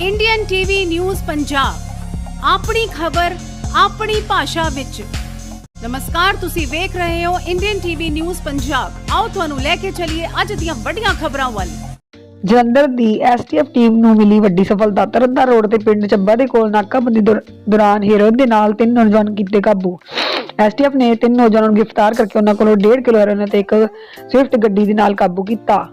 Indian TV news Punjab ਆਪਣੀ ਖਬਰ, ਆਪਣੀ ਭਾਸ਼ਾ ਵਿੱਚ। ਨਮਸਕਾਰ, ਤੁਸੀਂ ਵੇਖ ਰਹੇ ਹੋ ਇੰਡੀਅਨ ਟੀਵੀ ਨਿਊਜ਼ ਪੰਜਾਬ ਆਓ ਤੁਹਾਨੂੰ ਲੈ ਕੇ ਚੱਲੀਏ ਅੱਜ ਦੀਆਂ ਵੱਡੀਆਂ ਖਬਰਾਂ ਵੱਲ। ਜਲੰਧਰ ਦੀ ਐਸਟੀਐਫ ਟੀਮ ਨੂੰ ਮਿਲੀ ਵੱਡੀ ਸਫਲਤਾ। ਤਰਨਤਾਰਨ ਰੋਡ ਤੇ ਪਿੰਡ ਚੱਬਾ ਦੇ ਕੋਲ ਨਾਕਾਬੰਦੀ ਦੌਰਾਨ ਹੀਰੋਇਨ ਦੇ ਨਾਲ ਤਿੰਨ ਨੌਜਵਾਨ ਕੀਤੇ ਕਾਬੂ। ਐਸਟੀਐਫ ਨੇ ਤਿੰਨ ਨੌਜਵਾਨਾਂ ਨੂੰ ਗ੍ਰਿਫਤਾਰ ਕਰਕੇ ਉਹਨਾਂ ਕੋਲੋਂ 1.5 ਕਿਲੋ ਹੈਰੋਇਨ ਅਤੇ ਇੱਕ ਸਵਿਫਟ ਗੱਡੀ ਦੇ ਨਾਲ ਕਾਬੂ ਕੀਤਾ।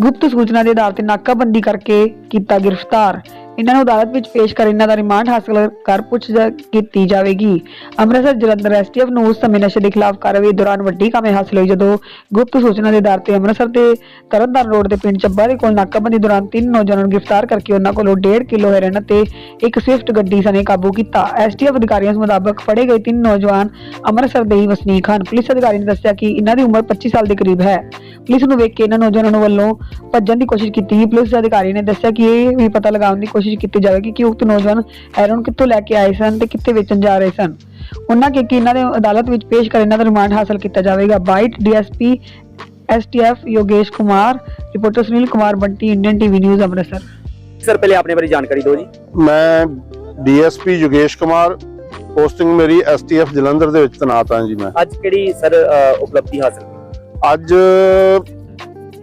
ਗੁਪਤ ਸੂਚਨਾ ਦੇ ਆਧਾਰ ਤੇ ਨਾਕਾਬੰਦੀ ਕਰਕੇ ਕੀਤਾ ਗ੍ਰਿਫਤਾਰ। ਇਹਨਾਂ ਨੂੰ ਅਦਾਲਤ ਵਿੱਚ ਪੇਸ਼ ਕਰ ਇਹਨਾਂ ਦਾ ਰਿਮਾਂਡ ਹਾਸਲ ਕਰ ਪੁੱਛ ਕੀਤੀ ਜਾਵੇਗੀ। ਅੰਮ੍ਰਿਤਸਰ ਜਲੰਧਰ ਐਸਟੀਐਫ ਨੂੰ ਉਸ ਸਮੇਂ ਨਸ਼ੇ ਦੇ ਖਿਲਾਫ ਕਾਰਵਾਈ ਦੌਰਾਨ ਵੱਡੀ ਕਾਮਯਾਬੀ ਹਾਸਲ ਹੋਈ, ਜਦੋਂ ਗੁਪਤ ਸੂਚਨਾ ਦੇ ਆਧਾਰ ਤੇ ਅੰਮ੍ਰਿਤਸਰ ਦੇ ਤਰਨਤਾਰਨ ਰੋਡ ਦੇ ਪਿੰਡ ਚੱਬਾ ਦੇ ਕੋਲ ਨਾਕਾਬੰਦੀ ਦੌਰਾਨ ਤਿੰਨ ਨੌਜਵਾਨਾਂ ਨੂੰ ਗ੍ਰਿਫਤਾਰ ਕਰਕੇ ਉਹਨਾਂ ਕੋਲੋਂ 1.5 ਕਿਲੋ ਹੈਰੋਇਨ ਅਤੇ ਇੱਕ ਸਵਿਫਟ ਗੱਡੀ ਸਣੇ ਕਾਬੂ ਕੀਤਾ। ਐਸਟੀਐਫ ਅਧਿਕਾਰੀਆਂ ਦੇ ਮੁਤਾਬਕ ਫੜੇ ਗਏ ਤਿੰਨ ਨੌਜਵਾਨ ਅੰਮ੍ਰਿਤਸਰ ਦੇ ਹੀ ਵਸਨੀਕ ਹਨ। ਪੁਲਿਸ ਅਧਿਕਾਰੀ ਨੇ ਦੱਸਿਆ ਕਿ ਇਹਨਾਂ ਦੀ ਉਮਰ 25 ਸਾਲ ਦੇ ਕਰੀਬ ਹੈ। ਪੁਲਿਸ ਨੂੰ ਵੇਖ ਕੇ ਇਹਨਾਂ ਨੌਜਵਾਨਾਂ ਵੱਲੋਂ ਭੱਜਣ ਦੀ ਕੋਸ਼ਿਸ਼ ਕੀਤੀ ਗਈ। ਪੁਲਿਸ ਅਧਿਕਾਰੀ ਨੇ ਦੱਸਿਆ ਕਿ ਇਹ ਵੀ ਪਤਾ ਲਗਾਉਣ ਦੀ ਕੋਸ਼ਿਸ਼ ਕੀਤੀ ਜਾਵੇਗੀ ਕਿ ਉਕਤ ਨੌਜਵਾਨ ਹੈਰੋਨ ਕਿੱਥੋਂ ਲੈ ਕੇ ਆਏ ਸਨ ਤੇ ਕਿੱਥੇ ਵੇਚਣ ਜਾ ਰਹੇ ਸਨ। ਉਹਨਾਂ ਕਿ ਕਿ ਇਹਨਾਂ ਦੇ ਅਦਾਲਤ ਵਿੱਚ ਪੇਸ਼ ਕਰ ਇਹਨਾਂ ਦਾ ਰਿਮਾਂਡ ਹਾਸਲ ਕੀਤਾ ਜਾਵੇਗਾ। Byte DSP STF Yogesh Kumar reporter Sunil Kumar Bunty Indian TV news Amritsar. Sir ਪਹਿਲੇ ਆਪਣੇ ਬਾਰੇ ਜਾਣਕਾਰੀ ਦਿਓ ਜੀ। ਮੈਂ ਡੀਐਸਪੀ ਯੋਗੇਸ਼ ਕੁਮਾਰ ਪੋਸਟਿੰਗ ਮੇਰੀ ਐਸਟੀਐਫ ਜਲੰਧਰ ਦੇ ਵਿੱਚ ਤੈਨਾਤ ਹਾਂ ਜੀ ਮੈਂ। ਅੱਜ ਕਿਹੜੀ ਸਰ ਉਪਲਬਧੀ ਹਾਸਲ ਕੀਤੀ? ਅੱਜ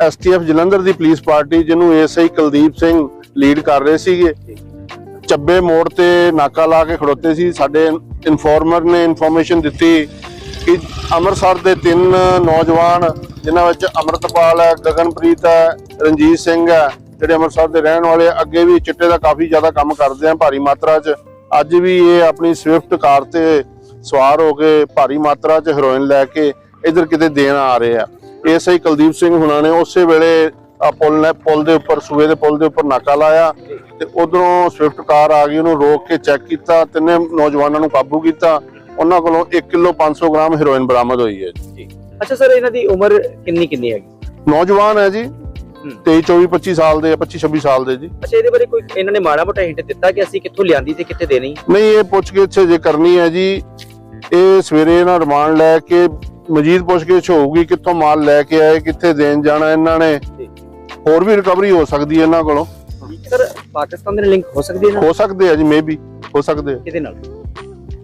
ਐਸਟੀਐਫ ਜਲੰਧਰ ਦੀ ਪੁਲਿਸ ਪਾਰਟੀ ਜਿਹਨੂੰ ਏਐਸਆਈ ਕੁਲਦੀਪ ਸਿੰਘ ਲੀਡ ਕਰ ਰਹੇ ਸੀਗੇ। ਚੱਬੇ ਮੋੜ ਤੇ ਨਾਕਾ ਲਾ ਕੇ ਖੜੋਤੇ ਸੀ। ਸਾਡੇ ਇਨਫੋਰਮਰ ਨੇ ਇਨਫੋਰਮੇਸ਼ਨ ਦਿੱਤੀ ਕਿ ਅੰਮ੍ਰਿਤਸਰ ਦੇ ਤਿੰਨ ਨੌਜਵਾਨ, ਜਿਨ੍ਹਾਂ ਵਿੱਚ ਅਮਰਤਪਾਲ ਹੈ, ਗਗਨਪ੍ਰੀਤ ਹੈ, ਰਣਜੀਤ ਸਿੰਘ ਹੈ, ਜਿਹੜੇ ਅੰਮ੍ਰਿਤਸਰ ਦੇ ਰਹਿਣ ਵਾਲੇ ਅੱਗੇ ਵੀ ਚਿੱਟੇ ਦਾ ਕਾਫੀ ਜ਼ਿਆਦਾ ਕੰਮ ਕਰਦੇ ਆ ਭਾਰੀ ਮਾਤਰਾ 'ਚ। ਅੱਜ ਵੀ ਇਹ ਆਪਣੀ ਸਵਿਫਟ ਕਾਰ ਤੇ ਸਵਾਰ ਹੋ ਕੇ ਭਾਰੀ ਮਾਤਰਾ 'ਚ ਹੈਰੋਇਨ ਲੈ ਕੇ ਇਧਰ ਕਿਤੇ ਦੇਣ ਆ ਰਹੇ ਆ। ਐਸਆਈ ਕੁਲਦੀਪ ਸਿੰਘ ਹੁਣਾਂ ਨੇ ਉਸੇ ਵੇਲੇ ਆ ਪੁਲ ਨੇ ਪੁਲ ਦੇ ਉੱਪਰ ਸੂਏ ਦੇ ਪੁਲ ਦੇ ਉੱਪਰ ਨਾਕਾ ਲਾਇਆ ਤੇ ਉਧਰੋਂ ਸਵਿਫਟ ਕਾਰ ਆ ਗਈ ਉਹਨੂੰ ਰੋਕ ਕੇ ਚੈੱਕ ਕੀਤਾ ਤਿੰਨੇ ਨੌਜਵਾਨਾਂ ਨੂੰ ਕਾਬੂ ਕੀਤਾ। ਉਹਨਾਂ ਕੋਲੋਂ 1 ਕਿਲੋ 500 ਗ੍ਰਾਮ ਹੈਰੋਇਨ ਬਰਾਮਦ ਹੋਈ ਹੈ ਜੀ। ਅੱਛਾ ਸਰ ਇਹਨਾਂ ਦੀ ਉਮਰ ਕਿੰਨੀ ਕਿੰਨੀ ਹੈਗੀ? ਨੌਜਵਾਨ ਹੈ ਜੀ 23 24 25 ਸਾਲ ਦੇ 25 26 ਸਾਲ ਦੇ ਜੀ। ਅੱਛਾ ਇਹਦੇ ਬਾਰੇ ਕੋਈ ਇਹਨਾਂ ਨੇ ਮਾੜਾ ਮੋਟਾ ਹਿੰਟ ਦਿੱਤਾ ਕਿ ਅਸੀਂ ਕਿੱਥੋਂ ਲਿਆਂਦੀ ਤੇ ਕਿੱਥੇ ਦੇਣੀ? ਨਹੀਂ ਇਹ ਪੁੱਛ ਗਿੱਛ ਜੇ ਕਰਨੀ ਹੈ ਜੀ ਇਹ ਸਵੇਰੇ ਇਹਨਾਂ ਰਿਮਾਂਡ ਲੈ ਕੇ ਮਜੀਦ ਪੁੱਛ ਗਿੱਛ ਹੋਊਗੀ ਕਿੱਥੋਂ ਮਾਲ ਲੈ ਕੇ ਆਏ ਕਿੱਥੇ ਦੇਣ ਜਾਣਾ ਇਹਨਾਂ ਨੇ। ਹੋਰ ਵੀ ਰਿਕਵਰੀ ਹੋ ਸਕਦੀ ਹੈ ਇਹਨਾਂ ਕੋਲੋਂ। ਸਰ ਪਾਕਿਸਤਾਨ ਦੇ ਲਿੰਕ ਹੋ ਸਕਦੀ ਹੈ ਹੋ ਸਕਦੇ ਆ ਜੀ ਮੇਬੀ ਹੋ ਸਕਦੇ ਆ। ਕਿਹਦੇ ਨਾਲ?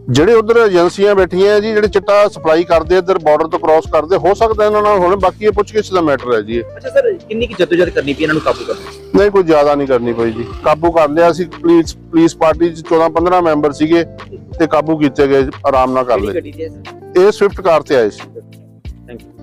ਜਿਹੜੇ ਉਧਰ ਏਜੰਸੀਆਂ ਬੈਠੀਆਂ ਜੀ ਜਿਹੜੇ ਚਿੱਟਾ ਸਪਲਾਈ ਕਰਦੇ ਇੱਧਰ ਬਾਰਡਰ ਤੋਂ ਕ੍ਰਾਸ ਕਰਦੇ ਹੋ ਸਕਦਾ ਇਹਨਾਂ ਨਾਲ ਹੁਣ ਬਾਕੀ ਇਹ ਪੁੱਛ ਗਿੱਛ ਦਾ ਮੈਟਰ ਹੈ ਜੀ। ਅੱਛਾ ਸਰ ਕਿੰਨੀ ਕੀ ਜਦੋਜਦ ਕਰਨੀ ਪਈ ਇਹਨਾਂ ਨੂੰ ਕਾਬੂ ਕਰਨ? ਨਹੀਂ ਕੋਈ ਜ਼ਿਆਦਾ ਨਹੀਂ ਕਰਨੀ ਪਈ ਜੀ। ਕਾਬੂ ਕਰ ਲਿਆ ਸੀ ਪੁਲਿਸ ਪੁਲਿਸ ਪਾਰਟੀ ਚ 14 15 ਮੈਂਬਰ ਸੀਗੇ ਤੇ ਕਾਬੂ ਕੀਤੇ ਗਏ ਆਰਾਮ ਨਾਲ ਕਰ ਲਏ। ਇਹ ਸਵਿਫਟ ਕਾਰ ਤੇ ਆਏ ਸੀ।